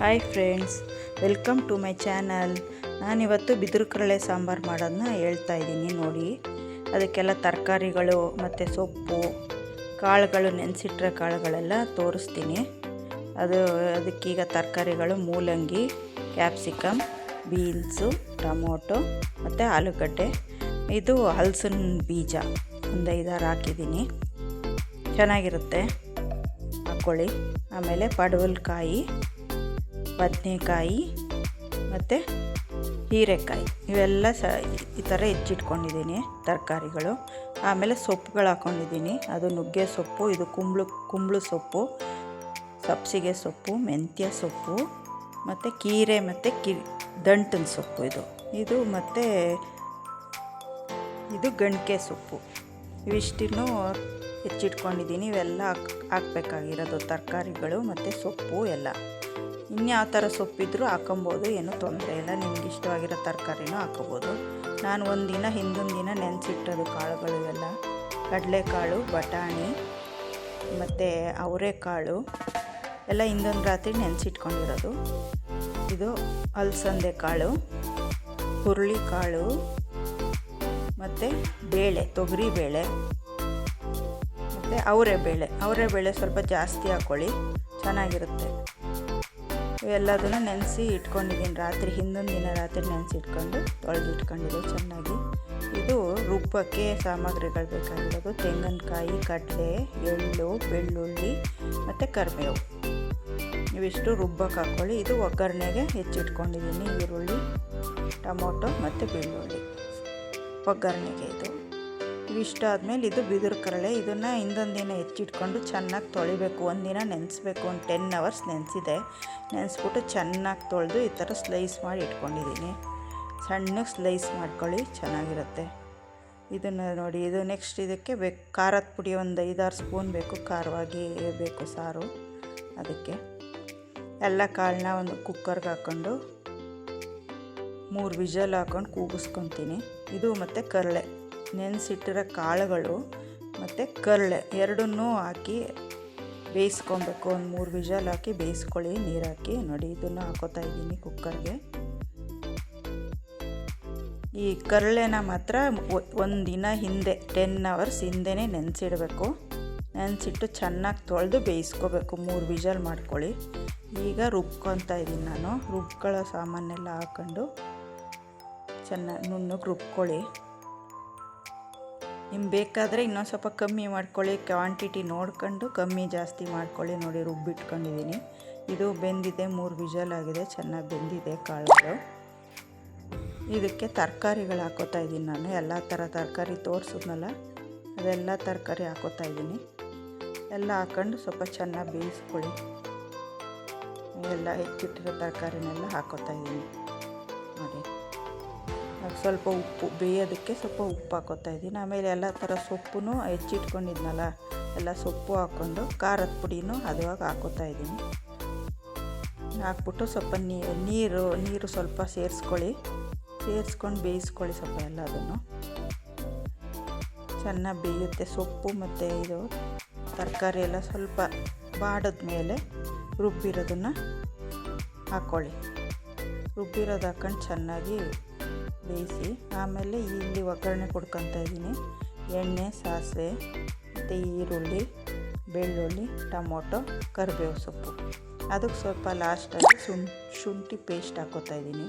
Hi friends welcome to my channel ನಾನಿವತ್ತು ಬಿದಿರು ಕರಳೆ ಸಾಂಬಾರು ಮಾಡೋದನ್ನ ಹೇಳ್ತಾ ಇದ್ದೀನಿ ನೋಡಿ. ಅದಕ್ಕೆಲ್ಲ ತರಕಾರಿಗಳು ಮತ್ತು ಸೊಪ್ಪು, ಕಾಳುಗಳು ನೆನೆಸಿಟ್ರೆ ಕಾಳುಗಳೆಲ್ಲ ತೋರಿಸ್ತೀನಿ. ಅದು ಅದಕ್ಕೀಗ ತರಕಾರಿಗಳು, ಮೂಲಂಗಿ, ಕ್ಯಾಪ್ಸಿಕಮ್, ಬೀನ್ಸು, ಟೊಮೊಟೊ ಮತ್ತು ಆಲೂಗಡ್ಡೆ. ಇದು ಹಲಸಿನ ಬೀಜ. ಒಂದು ಐದಾರು ಹಾಕಿದ್ದೀನಿ. ಚೆನ್ನಾಗಿರುತ್ತೆ. ಹಾಕ್ಕೊಳ್ಳಿ ಆಮೇಲೆ ಪಡವಲಕಾಯಿ. ಬದನೆಕಾಯಿ ಮತ್ತು ಹೀರೆಕಾಯಿ. ಇವೆಲ್ಲ ಸ ಈ ಥರ ಹೆಚ್ಚಿಟ್ಕೊಂಡಿದ್ದೀನಿ ತರಕಾರಿಗಳು. ಆಮೇಲೆ ಸೊಪ್ಪುಗಳು ಹಾಕ್ಕೊಂಡಿದ್ದೀನಿ ಅದು ನುಗ್ಗೆ ಸೊಪ್ಪು, ಇದು ಕುಂಬಳು ಕುಂಬಳು ಸೊಪ್ಪು, ಸಬ್ಸಿಗೆ ಸೊಪ್ಪು, ಮೆಂತ್ಯ ಸೊಪ್ಪು, ಮತ್ತು ಕೀರೆ ಮತ್ತು ಕಿ, ದಂಟಿನ ಸೊಪ್ಪು ಇದು. ಇದು ಮತ್ತು ಇದು ಗಣಕೆ ಸೊಪ್ಪು. ಇವಿಷ್ಟು ಹೆಚ್ಚಿಟ್ಕೊಂಡಿದ್ದೀನಿ. ಇವೆಲ್ಲ ಹಾಕ್, ಹಾಕ್ಬೇಕಾಗಿರೋದು ತರಕಾರಿಗಳು ಮತ್ತು ಸೊಪ್ಪು ಎಲ್ಲ. ಇನ್ಯಾವ ಥರ ಸೊಪ್ಪಿದ್ರೂ ಹಾಕೊಬೋದು ಏನೂ ತೊಂದರೆ ಇಲ್ಲ. ನಿಮ್ಗೆ ಇಷ್ಟವಾಗಿರೋ ತರಕಾರಿನೂ ಹಾಕೋಬೋದು ನಾನು ಒಂದು ದಿನ ಹಿಂದೊಂದು ದಿನ ನೆನೆಸಿಟ್ಟದು ಕಾಳುಗಳು ಇವೆಲ್ಲ. ಕಡಲೆಕಾಳು, ಬಟಾಣಿ, ಮತ್ತು ಅವರೆಕಾಳು ಎಲ್ಲ ಹಿಂದೊಂದು ರಾತ್ರಿ ನೆನೆಸಿಟ್ಕೊಂಡಿರೋದು. ಇದು ಅಲಸಂದೆ ಕಾಳು ಹುರುಳಿ ಕಾಳು ಮತ್ತು ಬೇಳೆ, ತೊಗರಿ ಬೇಳೆ, ಮತ್ತು ಅವರೆ ಬೇಳೆ ಅವರೆ ಬೇಳೆ ಸ್ವಲ್ಪ ಜಾಸ್ತಿ ಹಾಕ್ಕೊಳ್ಳಿ ಚೆನ್ನಾಗಿರುತ್ತೆ. ಇವೆಲ್ಲದನ್ನು ನೆನೆಸಿ ಇಟ್ಕೊಂಡಿದ್ದೀನಿ. ರಾತ್ರಿ ಹಿಂದೊಂದು ದಿನ ರಾತ್ರಿ ನೆನೆಸಿ ಇಟ್ಕೊಂಡು ತೊಳೆದು ಇಟ್ಕೊಂಡಿದ್ದೆ ಚೆನ್ನಾಗಿ. ಇದು ರುಬ್ಬಕ್ಕೆ ಸಾಮಗ್ರಿಗಳು ಬೇಕಾಗಿರೋದು. ತೆಂಗಿನಕಾಯಿ, ಕಡಲೆ, ಎಳ್ಳು, ಬೆಳ್ಳುಳ್ಳಿ ಮತ್ತು ಕರಿಬೇವು. ನೀವಿಷ್ಟು ರುಬ್ಬಕ್ಕೆ ಹಾಕ್ಕೊಳ್ಳಿ. ಇದು ಒಗ್ಗರಣೆಗೆ ಹೆಚ್ಚಿಟ್ಕೊಂಡಿದ್ದೀನಿ. ಈರುಳ್ಳಿ, ಟೊಮೊಟೊ ಮತ್ತು ಬೆಳ್ಳುಳ್ಳಿ. ಒಗ್ಗರಣೆಗೆ ಇದು. ಇವಿಷ್ಟ ಆದಮೇಲೆ ಇದು ಬಿದಿರು ಕರಳೆ ಇದನ್ನು ಹಿಂದೊಂದು ದಿನ ಹೆಚ್ಚಿಟ್ಕೊಂಡು ಚೆನ್ನಾಗಿ ತೊಳಿಬೇಕು. ಒಂದಿನ ನೆನೆಸ್ಬೇಕು. ಒಂದು ಟೆನ್ ಅವರ್ಸ್ ನೆನೆಸಿದೆ. ನೆನೆಸ್ಬಿಟ್ಟು ಚೆನ್ನಾಗಿ ತೊಳೆದು ಈ ಥರ ಸ್ಲೈಸ್ ಮಾಡಿ ಇಟ್ಕೊಂಡಿದ್ದೀನಿ. ಸಣ್ಣಗೆ ಸ್ಲೈಸ್ ಮಾಡ್ಕೊಳ್ಳಿ, ಚೆನ್ನಾಗಿರುತ್ತೆ. ಇದನ್ನು ನೋಡಿ, ಇದು ನೆಕ್ಸ್ಟ್ ಇದಕ್ಕೆ ಬೇಕು, ಖಾರದ ಪುಡಿ ಒಂದು ಐದಾರು ಸ್ಪೂನ್ ಬೇಕು. ಖಾರವಾಗಿ ಬೇಕು ಸಾರು ಅದಕ್ಕೆ. ಎಲ್ಲ ಕಾಳನ್ನ ಒಂದು ಕುಕ್ಕರ್ಗೆ ಹಾಕ್ಕೊಂಡು ಮೂರು ವಿಜಲ್ ಹಾಕ್ಕೊಂಡು ಕೂಗಿಸ್ಕೊತೀನಿ. ಇದು ಮತ್ತು ಕರಳೆ ನೆನೆಸಿಟ್ಟಿರೋ ಕಾಳುಗಳು ಮತ್ತು ಕರಳೆ ಎರಡನ್ನೂ ಹಾಕಿ ಬೇಯಿಸ್ಕೊಬೇಕು. ಒಂದು ಮೂರು ವಿಜಲ್ ಹಾಕಿ ಬೇಯಿಸ್ಕೊಳ್ಳಿ, ನೀರು ಹಾಕಿ. ನೋಡಿ, ಇದನ್ನು ಹಾಕೋತಾ ಇದ್ದೀನಿ ಕುಕ್ಕರ್ಗೆ. ಈ ಕರಳೆನ ಮಾತ್ರ ಒಂದು ದಿನ ಹಿಂದೆ ಟೆನ್ ಅವರ್ಸ್ ಹಿಂದೆನೇ ನೆನೆಸಿಡಬೇಕು. ನೆನೆಸಿಟ್ಟು ಚೆನ್ನಾಗಿ ತೊಳೆದು ಬೇಯಿಸ್ಕೋಬೇಕು. ಮೂರು ವಿಜಲ್ ಮಾಡ್ಕೊಳ್ಳಿ. ಈಗ ರುಬ್ಕೊತಾ ಇದ್ದೀನಿ ನಾನು. ರುಬ್ಕೊಳ್ಳೋ ಸಾಮಾನೆಲ್ಲ ಹಾಕ್ಕೊಂಡು ಚೆನ್ನಾಗಿ ನುಣ್ಣಗೆ ರುಬ್ಕೊಳ್ಳಿ. ನಿಮ್ಗೆ ಬೇಕಾದರೆ ಇನ್ನೊಂದು ಸ್ವಲ್ಪ ಕಮ್ಮಿ ಮಾಡ್ಕೊಳ್ಳಿ ಕ್ವಾಂಟಿಟಿ ನೋಡ್ಕೊಂಡು ಕಮ್ಮಿ ಜಾಸ್ತಿ ಮಾಡ್ಕೊಳ್ಳಿ. ನೋಡಿ ರುಬ್ಬಿಟ್ಕೊಂಡಿದ್ದೀನಿ ಇದು ಬೆಂದಿದೆ, ಮೂರು ವಿಜಲ್ ಆಗಿದೆ, ಚೆನ್ನಾಗಿ ಬೆಂದಿದೆ ಕಾಳುಗಳು. ಇದಕ್ಕೆ ತರಕಾರಿಗಳು ಹಾಕೋತಾ ಇದ್ದೀನಿ ನಾನು. ಎಲ್ಲ ಥರ ತರಕಾರಿ ತೋರಿಸಿದ್ನಲ್ಲ, ಅದೆಲ್ಲ ತರಕಾರಿ ಹಾಕೋತಾ ಇದ್ದೀನಿ. ಎಲ್ಲ ಹಾಕ್ಕೊಂಡು ಸ್ವಲ್ಪ ಚೆನ್ನಾಗಿ ಬೇಯಿಸ್ಕೊಳ್ಳಿ. ಎಲ್ಲ ಹೆಚ್ಚಿಟ್ಟಿರೋ ತರಕಾರಿನೆಲ್ಲ ಹಾಕೋತಾ ಇದ್ದೀನಿ. ನೋಡಿ. ಸ್ವಲ್ಪ ಉಪ್ಪು, ಬೇಯೋದಕ್ಕೆ ಸ್ವಲ್ಪ ಉಪ್ಪು ಹಾಕೋತಾ ಇದ್ದೀನಿ. ಆಮೇಲೆ ಎಲ್ಲ ಥರ ಸೊಪ್ಪು ಹೆಚ್ಚಿಟ್ಕೊಂಡಿದ್ನಲ್ಲ, ಎಲ್ಲ ಸೊಪ್ಪು ಹಾಕ್ಕೊಂಡು ಖಾರದ ಪುಡಿನೂ ಅದುವಾಗ ಹಾಕೋತಾ ಇದ್ದೀನಿ. ಹಾಕ್ಬಿಟ್ಟು ಸ್ವಲ್ಪ ನೀರು ನೀರು ಸ್ವಲ್ಪ ಸೇರಿಸ್ಕೊಳ್ಳಿ. ಸೇರಿಸ್ಕೊಂಡು ಬೇಯಿಸ್ಕೊಳ್ಳಿ ಸ್ವಲ್ಪ ಎಲ್ಲದನ್ನು ಚೆನ್ನಾಗಿ ಬೇಯುತ್ತೆ ಸೊಪ್ಪು ಮತ್ತು ಇದು ತರಕಾರಿ ಎಲ್ಲ ಸ್ವಲ್ಪ ಬಾಡಿದ ಮೇಲೆ ರುಬ್ಬಿರೋದನ್ನು ಹಾಕ್ಕೊಳ್ಳಿ ರುಬ್ಬಿರೋದು ಹಾಕೊಂಡು ಚೆನ್ನಾಗಿ ಬೇಯಿಸಿ, ಆಮೇಲೆ ಇಲ್ಲಿ ಒಗ್ಗರಣೆ ಕೊಡ್ಕೊತಾ ಇದ್ದೀನಿ. ಎಣ್ಣೆ, ಸಾಸಿವೆ, ಮತ್ತು ಈರುಳ್ಳಿ, ಬೆಳ್ಳುಳ್ಳಿ, ಟೊಮೊಟೊ, ಕರಿಬೇವು ಸೊಪ್ಪು. ಅದಕ್ಕೆ ಸ್ವಲ್ಪ ಲಾಸ್ಟಲ್ಲಿ ಶುಂ ಶುಂಠಿ ಪೇಸ್ಟ್ ಹಾಕೋತಾ ಇದ್ದೀನಿ.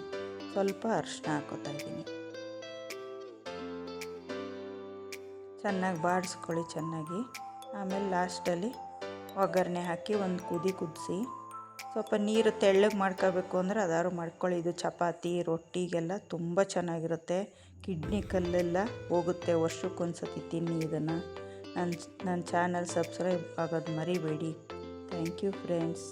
ಸ್ವಲ್ಪ ಅರಿಶಿನ ಹಾಕೋತಾ ಇದ್ದೀನಿ. ಚೆನ್ನಾಗಿ ಬಾಡಿಸ್ಕೊಳ್ಳಿ ಚೆನ್ನಾಗಿ. ಆಮೇಲೆ ಲಾಸ್ಟಲ್ಲಿ ಒಗ್ಗರಣೆ ಹಾಕಿ ಒಂದು ಕುದಿ ಕುದಿಸಿ ಸ್ವಲ್ಪ ನೀರು ತೆಳ್ಳಗೆ ಮಾಡ್ಕೋಬೇಕು ಅಂದರೆ ಅದಾದ್ರು ಮಾಡ್ಕೊಳ್ಳಿ. ಇದು ಚಪಾತಿ ರೊಟ್ಟಿಗೆಲ್ಲ ತುಂಬ ಚೆನ್ನಾಗಿರುತ್ತೆ. ಕಿಡ್ನಿ ಕಲ್ಲೆಲ್ಲ ಹೋಗುತ್ತೆ. ವರ್ಷಕ್ಕೊಂದ್ಸತಿ ತಿನ್ನಿ ಇದನ್ನು. ನನ್ನ ನನ್ನ ಚಾನಲ್ ಸಬ್ಸ್ಕ್ರೈಬ್ ಆಗೋದು ಮರಿಬೇಡಿ. Thank you friends.